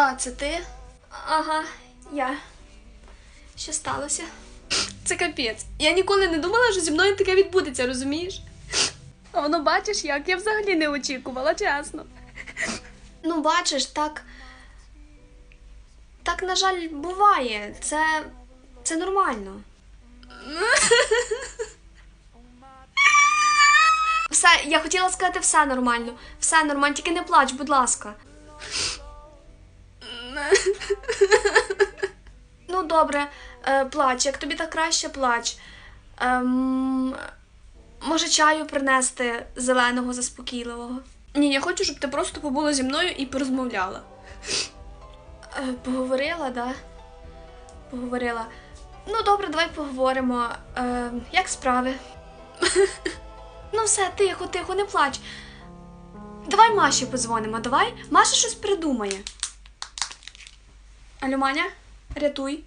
А, це ти? Ага, я. Що сталося? Це капець. Я ніколи не думала, що зі мною таке відбудеться, розумієш? А воно бачиш як? Я взагалі не очікувала, чесно. Ну, бачиш, так. Так, на жаль, буває. Це. це нормально. Все, я хотіла сказати все нормально. Все нормально, тільки не плач, будь ласка. Добре, е, плач, як тобі так краще плач. Ем, може, чаю принести зеленого заспокійливого? Ні, я хочу, щоб ти просто побула зі мною і порозмовляла. Е, поговорила, да? Поговорила. Ну, добре, давай поговоримо. Е, як справи? ну, все, тихо, тихо, не плач. Давай Маші подзвонимо, давай. Маша щось придумає. Алло, Маня, рятуй.